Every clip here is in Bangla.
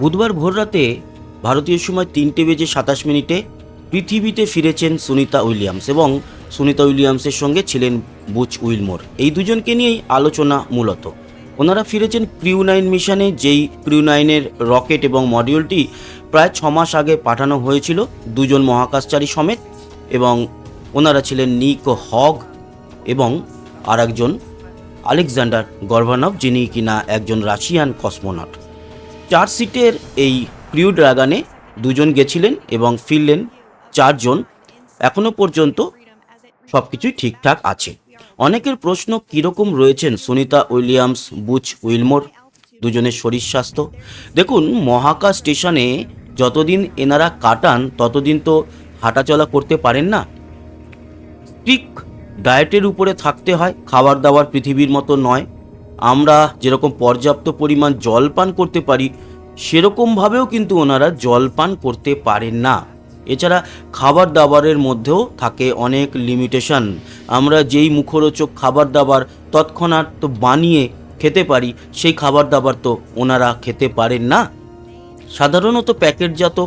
বুধবার ভোররাতে ভারতীয় সময় তিনটে বেজে সাতাশ মিনিটে পৃথিবীতে ফিরেছেন সুনিতা উইলিয়ামস এবং সুনিতা উইলিয়ামসের সঙ্গে ছিলেন বুচ উইলমোর। এই দুজনকে নিয়েই আলোচনা মূলত। ওনারা ফিরেছেন ক্রিউ নাইন মিশনে, যেই ক্রিউ নাইনের রকেট এবং মডিউলটি প্রায় ছ মাস আগে পাঠানো হয়েছিল। দুজন মহাকাশচারী সমেত এবং ওনারা ছিলেন নিক হগ এবং আর একজন আলেকজান্ডার গর্ভানভ, যিনি কিনা একজন রাশিয়ান কসমোনট। চার সিটের এই ক্রিউ ড্রাগানে দুজন গেছিলেন এবং ফিরলেন চারজন। এখনও পর্যন্ত সব কিছুই ঠিকঠাক আছে। অনেকের প্রশ্ন, কীরকম রয়েছেন সুনিতা উইলিয়ামস, বুচ উইলমোর? দুজনের শরীর স্বাস্থ্য? দেখুন, মহাকাশ স্টেশনে যতদিন এনারা কাটান, ততদিন তো হাঁটাচলা করতে পারেন না। স্ট্রিক ডায়েটের উপরে থাকতে হয়, খাবার দাবার পৃথিবীর মতো নয়। আমরা যেরকম পর্যাপ্ত পরিমাণ জল পান করতে পারি, সেরকমভাবেও কিন্তু ওনারা জল পান করতে পারেন না। এছাড়া খাবার দাবারের মধ্যেও থাকে অনেক লিমিটেশন আমরা যেই মুখরোচক খাবার দাবার তৎক্ষণাৎ তো বানিয়ে খেতে পারি, সেই খাবার দাবার তো ওনারা খেতে পারেন না। সাধারণত প্যাকেটজাত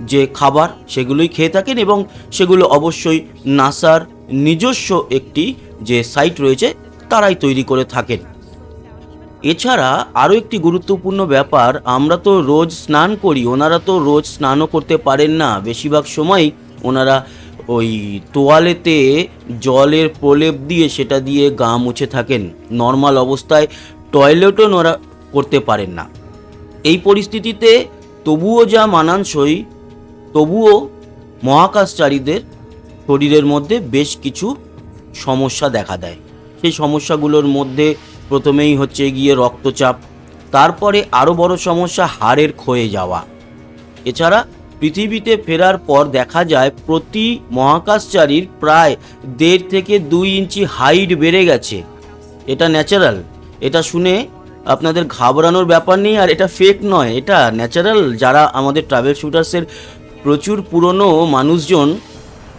যে খাবার, সেগুলোই খেয়ে থাকেন এবং সেগুলো অবশ্যই নাসার নিজস্ব একটি যে সাইট রয়েছে, তারাই তৈরি করে থাকেন। এছাড়া আরও একটি গুরুত্বপূর্ণ ব্যাপার, আমরা তো রোজ স্নান করি, ওনারা তো রোজ স্নানও করতে পারেন না। বেশিরভাগ সময় ওনারা ওই তোয়ালেতে জলের প্রলেপ দিয়ে সেটা দিয়ে গা মুছে থাকেন। নর্মাল অবস্থায় টয়লেটও ওনারা করতে পারেন না। এই পরিস্থিতিতে তবুও যা মানানসই, তবুও মহাকাশচারীদের শরীরের মধ্যে বেশ কিছু সমস্যা দেখা দেয়। সেই সমস্যাগুলোর মধ্যে প্রথমেই হচ্ছে গিয়ে রক্তচাপ, তারপরে আরও বড় সমস্যা হাড়ের ক্ষয়ে যাওয়া। এছাড়া পৃথিবীতে ফেরার পর দেখা যায় প্রতি মহাকাশচারীর প্রায় দেড় থেকে দুই ইঞ্চি হাইট বেড়ে গেছে। এটা ন্যাচারাল। এটা শুনে আপনাদের ঘাবড়ানোর ব্যাপার নেই আর এটা ফেক নয়, এটা ন্যাচারাল। যারা আমাদের ট্রাভেল শুটার্সের প্রচুর পুরনো মানুষজন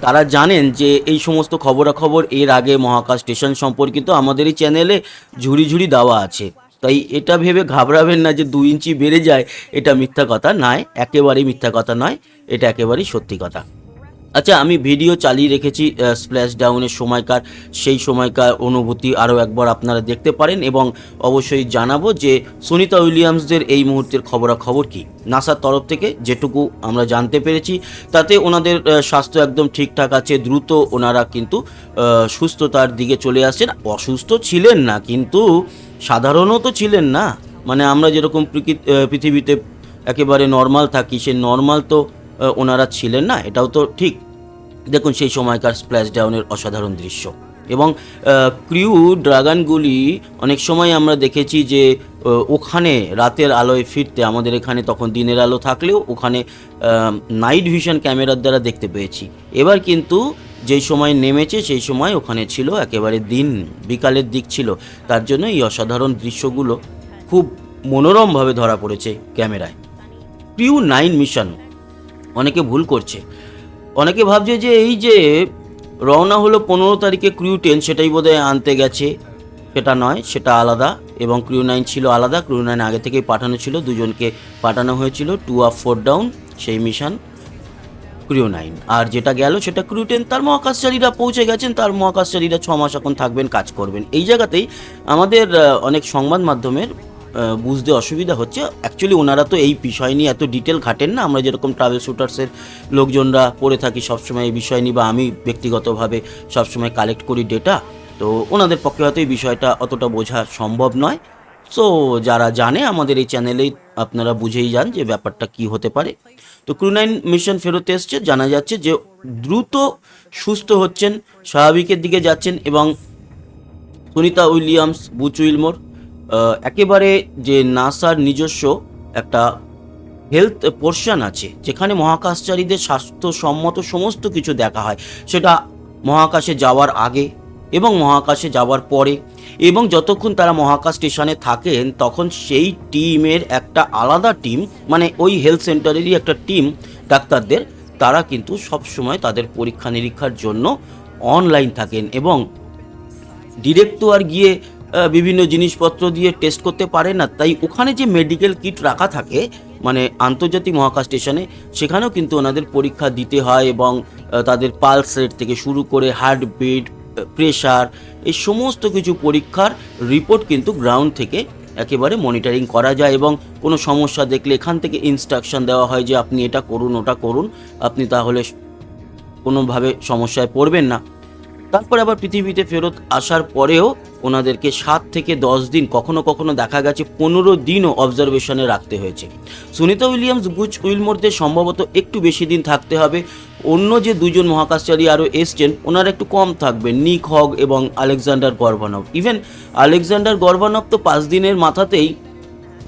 তারা জানেন যে এই সমস্ত খবরাখবর এর আগে মহাকাশ স্টেশন সম্পর্কিত আমাদের এই চ্যানেলে ঝুড়ি ঝুড়ি দেওয়া আছে। তাই এটা ভেবে ঘাবড়াবেন না যে দু ইঞ্চি বেড়ে যায়, এটা মিথ্যা কথা নয়, একেবারেই মিথ্যা কথা নয়, এটা একেবারেই সত্যি কথা। আচ্ছা আমি ভিডিও চালিয়ে রেখেছি স্প্ল্যাশ ডাউনের সময়কার, সেই সময়কার অনুভূতি আরও একবার আপনারা দেখতে পারেন এবং অবশ্যই জানাব যে সুনিতা উইলিয়ামসদের এই মুহূর্তের খবরাখবর কি। নাসার তরফ থেকে যেটুকু আমরা জানতে পেরেছি, তাতে ওনাদের স্বাস্থ্য একদম ঠিকঠাক আছে, দ্রুত ওনারা কিন্তু সুস্থতার দিকে চলে আসছেন। অসুস্থ ছিলেন না, কিন্তু সাধারণত ছিলেন না। মানে আমরা যেরকম পৃথিবীতে একেবারে নর্মাল থাকি, সে নর্মাল তো ওনারা ছিলেন না, এটাও তো ঠিক। দেখুন, সেই সময়কার স্প্ল্যাশ ডাউনের অসাধারণ দৃশ্য। এবং ক্রিউ ড্রাগনগুলি অনেক সময় আমরা দেখেছি যে ওখানে রাতের আলোয় ফিরতে, আমাদের এখানে তখন দিনের আলো থাকলেও ওখানে নাইট ভিশন ক্যামেরার দ্বারা দেখতে পেয়েছি। এবার কিন্তু যেই সময় নেমেছে, সেই সময় ওখানে ছিল একেবারে দিন, বিকালের দিক ছিল। তার জন্য এই অসাধারণ দৃশ্যগুলো খুব মনোরমভাবে ধরা পড়েছে ক্যামেরায়। ক্রিউ নাইন মিশন অনেকে ভুল করছে। অনেকে ভাবছে যে এই যে রওনা হলো পনেরো তারিখে ক্রিউ টেন, সেটাই বোধহয় আনতে গেছে। সেটা নয়, সেটা আলাদা এবং ক্রিউ নাইন ছিল আলাদা। ক্রিউ নাইন আগে থেকেই পাঠানো ছিল, দুজনকে পাঠানো হয়েছিল। টু আপ ফোর ডাউন, সেই মিশন ক্রিউ নাইন। আর যেটা গেল সেটা ক্রিউ টেন, তার মহাকাশচারীরা পৌঁছে গেছেন, তার মহাকাশচারীরা ছ মাস এখন থাকবেন, কাজ করবেন। এই জায়গাতেই আমাদের অনেক সংবাদ মাধ্যমের বুঝতে অসুবিধা হচ্ছে। অ্যাকচুয়ালি ওনারা তো এই বিষয় নিয়ে এত ডিটেল ঘাটেন না। আমরা যেরকম ট্রাভেল শুটার্সের লোকজনরা পড়ে থাকি সবসময় এই বিষয় নিয়ে বা আমি ব্যক্তিগতভাবে সবসময় কালেক্ট করি ডেটা তো ওনাদের পক্ষে হয়তো এই বিষয়টা অতটা বোঝা সম্ভব নয়। সো যারা জানে আমাদের এই চ্যানেলেই আপনারা বুঝেই যান যে ব্যাপারটা কি হতে পারে। তো ক্রুনাইন মিশন ফেরত এসছে। জানা যাচ্ছে যে দ্রুত সুস্থ হচ্ছেন স্বাভাবিকের দিকে যাচ্ছেন এবং সুনিতা উইলিয়ামস বুচ উইলমোর আহ, একেবারে যে নাসার নিজস্ব একটা হেলথ পোর্শন আছে, যেখানে মহাকাশচারীদের স্বাস্থ্যসম্মত সমস্ত কিছু দেখা হয়। সেটা মহাকাশে যাওয়ার আগে এবং মহাকাশে যাওয়ার পরে এবং যতক্ষণ তারা মহাকাশ স্টেশনে থাকেন, তখন সেই টিমের একটা আলাদা টিম মানে ওই হেলথ সেন্টারেরই একটা টিম ডাক্তারদের, তারা কিন্তু সবসময় তাদের পরীক্ষা নিরীক্ষার জন্য অনলাইন থাকেন এবং ডিরেক্ট তো আর গিয়ে বিভিন্ন জিনিসপত্র দিয়ে টেস্ট করতে পারে না। তাই ওখানে যে মেডিকেল কিট রাখা থাকে মানে আন্তর্জাতিক মহাকাশ স্টেশনে সেখানেও কিন্তু ওনাদের পরীক্ষা দিতে হয় এবং তাদের পালস রেট থেকে শুরু করে হার্টবিট প্রেশার এই সমস্ত কিছু পরীক্ষার রিপোর্ট কিন্তু গ্রাউন্ড থেকে একেবারে মনিটরিং করা যায় এবং কোনো সমস্যা দেখলে এখান থেকে ইনস্ট্রাকশন দেওয়া হয় যে আপনি এটা করুন, ওটা করুন, আপনি তাহলে কোনোভাবে সমস্যায় পড়বেন না। তারপর আবার পৃথিবীতে ফেরত আসার পরেও ওনাদেরকে সাত থেকে দশ দিন কখনো কখনো দেখা গেছে, পনেরো দিনও অবজারভেশনে রাখতে হয়েছে। সুনিতা উইলিয়ামস, বুচ উইলমোরদের সম্ভবত একটু বেশি দিন থাকতে হবে। অন্য যে দুজন মহাকাশচারী আরও এসছেন, ওনারা একটু কম থাকবে নিক হগ এবং Alexander Gorbunov even Alexander Gorbunov তো পাঁচ দিনের মাথাতেই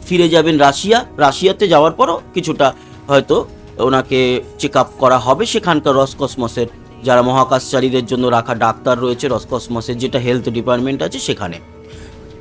ফিরে যাবেন রাশিয়া। রাশিয়াতে যাওয়ার পরও কিছুটা হয়তো ওনাকে চেক আপ করা হবে সেখানকার রসকসমসের যারা মহাকাশচারীদের জন্য রাখা ডাক্তার রয়েছে রসকসমসের যেটা হেলথ ডিপার্টমেন্ট আছে সেখানে।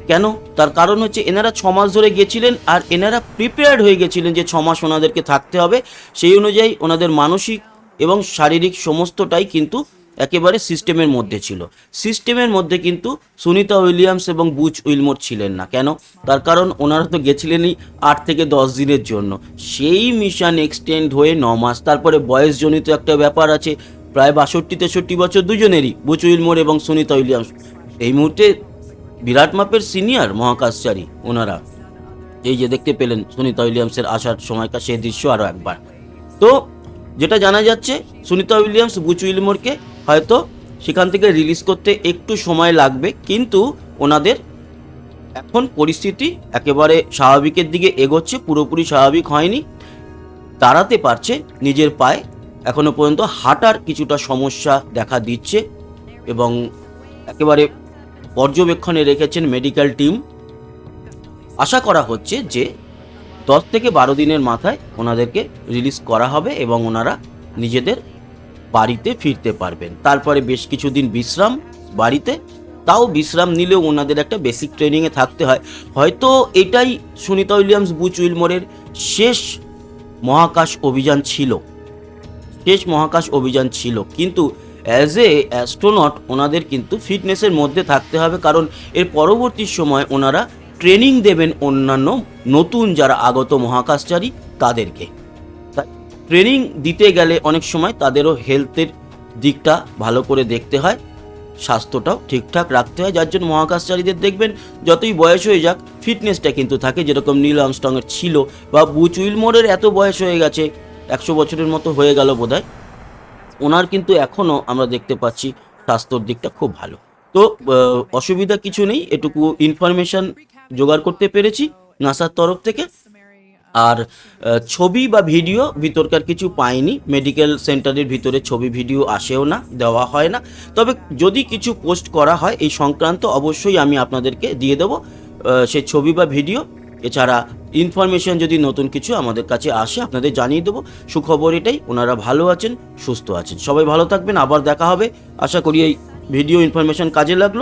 কেন? তার কারণ হচ্ছে এনারা ছ মাস ধরে গেছিলেন আর এনারা প্রিপেয়ার্ড হয়ে গেছিলেন যে ছ মাস ওনাদেরকে থাকতে হবে। সেই অনুযায়ী ওনাদের মানসিক এবং শারীরিক সমস্তটাই কিন্তু একেবারে সিস্টেমের মধ্যে ছিল। সিস্টেমের মধ্যে কিন্তু সুনিতা উইলিয়ামস এবং বুচ উইলমোর ছিলেন না। কেন? তার কারণ ওনারা তো গেছিলেনই আট থেকে দশ দিনের জন্য। সেই মিশন এক্সটেন্ড হয়ে ন মাস। তারপরে বয়সজনিত একটা ব্যাপার আছে। প্রায় বাষট্টি, তেষট্টি বছর দুজনেরই বুচ উইলমোর এবং সুনিতা উইলিয়ামস। এই মুহূর্তে বিরাট মাপের সিনিয়র মহাকাশচারী ওনারা। এই যে দেখতে পেলেন সুনিতা উইলিয়ামসের আসার সময়কার সেই দৃশ্য আরও একবার। তো, যেটা জানা যাচ্ছে, সুনিতা উইলিয়ামস বুচ উইলমোরকে হয়তো সেখান থেকে রিলিজ করতে একটু সময় লাগবে, কিন্তু ওনাদের এখন পরিস্থিতি একেবারে স্বাভাবিকের দিকে এগোচ্ছে, পুরোপুরি স্বাভাবিক হয়নি। দাঁড়াতে পারছে নিজের পায়ে। এখনও পর্যন্ত হাঁটার কিছুটা সমস্যা দেখা দিচ্ছে এবং একেবারে পর্যবেক্ষণে রেখেছেন মেডিকেল টিম। আশা করা হচ্ছে যে দশ থেকে বারো দিনের মাথায় ওনাদেরকে রিলিজ করা হবে এবং ওনারা নিজেদের বাড়িতে ফিরতে পারবেন। তারপরে বেশ কিছুদিন বিশ্রাম বাড়িতে, তাও বিশ্রাম নিলেও ওনাদের একটা বেসিক ট্রেনিংয়ে থাকতে হয়। হয়তো এটাই সুনিতা উইলিয়ামস বুচ উইলমোরের শেষ মহাকাশ অভিযান ছিল। শেষ মহাকাশ অভিযান ছিল। কিন্তু অ্যাজ এ অ্যাস্ট্রোনট ওনাদের কিন্তু ফিটনেসের মধ্যে থাকতে হবে কারণ এর পরবর্তী সময় ওনারা ট্রেনিং দেবেন অন্যান্য নতুন যারা আগত মহাকাশচারী তাদেরকে। ট্রেনিং দিতে গেলে অনেক সময় তাদেরও হেলথের দিকটা ভালো করে দেখতে হয়, স্বাস্থ্যটাও ঠিকঠাক রাখতে হয়, যার জন্য মহাকাশচারীদের দেখবেন যতই বয়স হয়ে যাক ফিটনেসটা কিন্তু থাকে যেরকম নীল আমস্টংয়ের ছিল বা বুচ উইলমোরের এত বয়স হয়ে গেছে একশো বছরের মতো হয়ে গেল বোধহয়। ওনার কিন্তু এখনও আমরা দেখতে পাচ্ছি স্বাস্থ্যর দিকটা খুব ভালো। তো অসুবিধা কিছু নেই, এটুকু ইনফরমেশন জোগাড় করতে পেরেছি নাসার তরফ থেকে। আর ছবি বা ভিডিও ভিতরকার কিছু পাইনি মেডিকেল সেন্টারের ভিতরে ছবি ভিডিও আসেও না, দেওয়া হয় না। তবে যদি কিছু পোস্ট করা হয়, এই সংক্রান্ত অবশ্যই আমি আপনাদেরকে দিয়ে দেবো সে ছবি বা ভিডিও। এছাড়া ইনফরমেশন যদি নতুন কিছু আমাদের কাছে আসে, আপনাদের জানিয়ে দেবো। সুখবর এটাই, ওনারা ভালো আছেন, সুস্থ আছেন। সবাই ভালো থাকবেন, আবার দেখা হবে। আশা করি এই ভিডিও ইনফরমেশন কাজে লাগল।